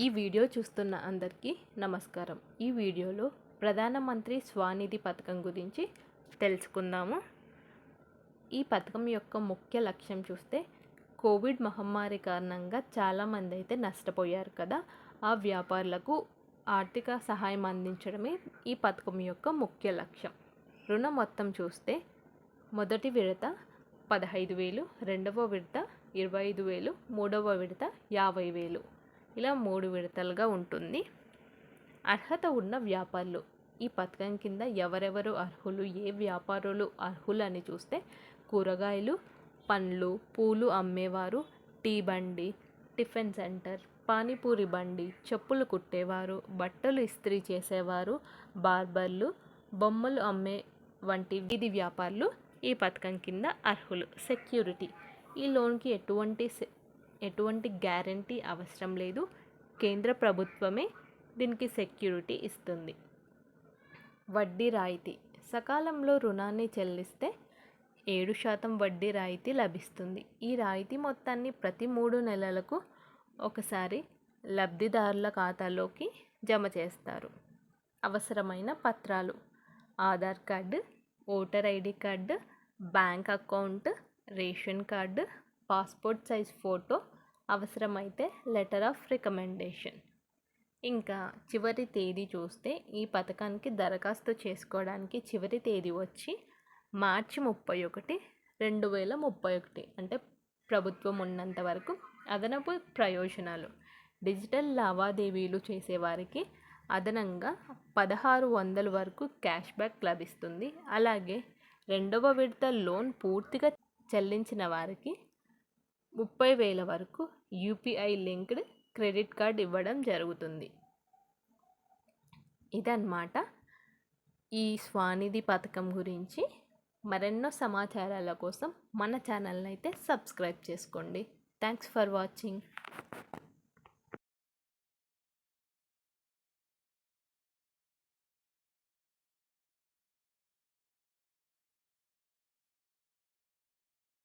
ఈ వీడియో చూస్తున్న అందరికీ నమస్కారం. ఈ వీడియోలో ప్రధానమంత్రి స్వానిధి పథకం గురించి తెలుసుకుందాము. ఈ పథకం యొక్క ముఖ్య లక్ష్యం చూస్తే కోవిడ్ మహమ్మారి కారణంగా చాలామంది అయితే నష్టపోయారు కదా. ఆ వ్యాపారులకు ఆర్థిక సహాయం అందించడమే ఈ పథకం యొక్క ముఖ్య లక్ష్యం. రుణ మొత్తం చూస్తే మొదటి విడత పదహైదు వేలు రెండవ విడత ఇరవై ఐదు వేలు మూడవ విడత యాభై వేలు. ఇలా మూడు విడతలుగా ఉంటుంది. అర్హత ఉన్న వ్యాపారులు ఈ పథకం కింద ఎవరెవరు అర్హులు ఏ వ్యాపారులు అర్హులు అని చూస్తే కూరగాయలు పండ్లు పూలు అమ్మేవారు టీ బండి టిఫిన్ సెంటర్ పానీపూరి బండి చెప్పులు కుట్టేవారు బట్టలు ఇస్త్రీ చేసేవారు బార్బర్లు బొమ్మలు అమ్మే వంటి వీధి వ్యాపారులు ఈ పథకం కింద అర్హులు. సెక్యూరిటీ. ఈ లోన్కి ఎటువంటి ఎటువంటి గ్యారంటీ అవసరం లేదు. కేంద్ర ప్రభుత్వమే దీనికి సెక్యూరిటీ ఇస్తుంది. వడ్డీ రాయితీ. సకాలంలో రుణాన్ని చెల్లిస్తే ఏడు శాతం వడ్డీ రాయితీ లభిస్తుంది. ఈ రాయితీ మొత్తాన్ని ప్రతి మూడు నెలలకు ఒకసారి లబ్ధిదారుల ఖాతాలోకి జమ చేస్తారు. అవసరమైన పత్రాలు. Aadhaar card voter ID card bank account ration card passport size photo అవసరమైతే లెటర్ ఆఫ్ రికమెండేషన్. ఇంకా చివరి తేదీ చూస్తే ఈ పథకానికి దరఖాస్తు చేసుకోవడానికి చివరి తేదీ వచ్చి మార్చి ముప్పై ఒకటి రెండు వేల ముప్పై ఒకటి. అంటే ప్రభుత్వం ఉన్నంత వరకు అదనపు ప్రయోజనాలు. డిజిటల్ లావాదేవీలు చేసేవారికి అదనంగా పదహారు వందల వరకు క్యాష్ బ్యాక్ లభిస్తుంది. అలాగే రెండవ విడత లోన్ పూర్తిగా చెల్లించిన వారికి ముప్పై వేల వరకు యూపీఐ లింక్డ్ క్రెడిట్ కార్డ్ ఇవ్వడం జరుగుతుంది. ఇదన్నమాట. ఈ స్వానిధి పథకం గురించి. మరెన్నో సమాచారాల కోసం మన ఛానల్ని అయితే సబ్స్క్రైబ్ చేసుకోండి. Thanks for watching.